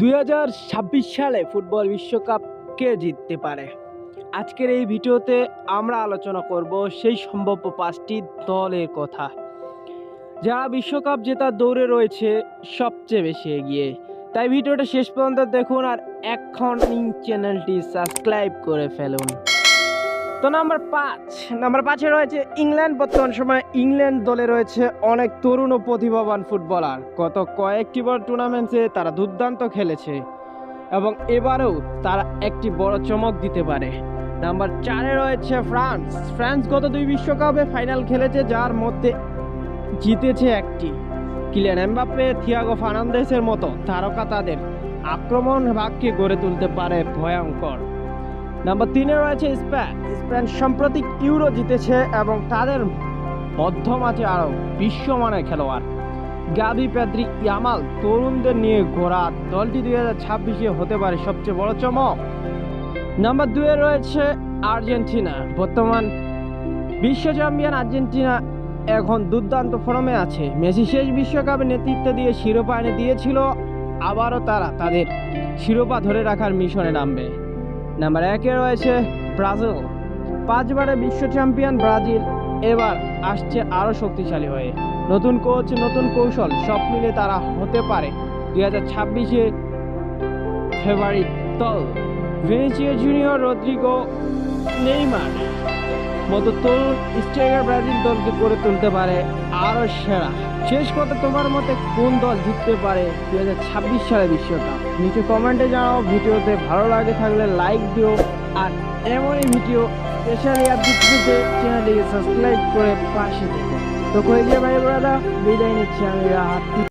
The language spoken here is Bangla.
দু হাজার ছাব্বিশ সালে ফুটবল বিশ্বকাপকে জিততে পারে? আজকের এই ভিডিওতে আমরা আলোচনা করব সেই সম্ভাব্য পাঁচটি দলের কথা। যারা বিশ্বকাপ জেতার দৌড়ে রয়েছে সবচেয়ে বেশি এগিয়ে। তাই ভিডিওটা শেষ পর্যন্ত দেখুন আর এখন চ্যানেলটি সাবস্ক্রাইব করে ফেলুন। তো নাম্বার পাঁচ। নাম্বার পাঁচে রয়েছে ইংল্যান্ড বর্তমান সময়ে ইংল্যান্ড দলে রয়েছে অনেক তরুণ ও প্রতিভাবান ফুটবলার। গত কয়েকটি বড় টুর্নামেন্টসে তারা দুর্দান্ত খেলেছে এবং এবারেও তারা একটি বড় চমক দিতে পারে। নাম্বার চারে রয়েছে ফ্রান্স ফ্রান্স গত দুই বিশ্বকাপে ফাইনাল খেলেছে, যার মধ্যে জিতেছে একটি। কিলিয়ান এমবাপ্পে থিয়াগো ফার্নান্দেসের মতো তারকা তাদের আক্রমণ ভাগকে গড়ে তুলতে পারে ভয়ঙ্কর। নাম্বার তিনে রয়েছে স্পেন। স্পেন সাম্প্রতিক ইউরো জিতেছে এবং তাদের মধ্যম আছে আরও বিশ্বমানের খেলোয়াড়। গাবি প্যাদ্রি ইয়ামাল তরুণদের নিয়ে ঘোরা দলটি দুই হাজার ছাব্বিশে হতে পারে সবচেয়ে বড় চমক। নাম্বার দুয়ে রয়েছে আর্জেন্টিনা। বর্তমান বিশ্ব চ্যাম্পিয়ন আর্জেন্টিনা এখন দুর্দান্ত ফর্মে আছে। মেসি শেষ বিশ্বকাপে নেতৃত্ব দিয়ে শিরোপা এনে দিয়েছিল, আবারও তারা তাদের শিরোপা ধরে রাখার মিশনে নামবে। নাম্বার একে রয়েছে ব্রাজিল। পাঁচবারে বিশ্ব চ্যাম্পিয়ন ব্রাজিল এবার আসছে আরও শক্তিশালী হয়ে। নতুন কোচ, নতুন কৌশল, সব মিলে তারা হতে পারে দুই হাজার ছাব্বিশে ফেভারিট দল। Vinicius Junior Rodrygo Neymar. মতো তরুণ স্ট্রাইকার ব্রাজিল দলকে করে তুলতে পারে আরও সেরা। শেষ কথা তোমার মতে কোন দল জিততে পারে দুই হাজার ছাব্বিশ সালে বিশ্বকাপ? নিচে কমেন্টে জানাও, ভিডিওতে ভালো লাগে থাকলে লাইক দিও, আর এমনই ভিডিও স্পেশালি আপডেট পেতে চ্যানেলটিকে সাবস্ক্রাইব করে পাশে থেকো। তো যে ভাই ব্রাদা বিদায় নিচ্ছি আমি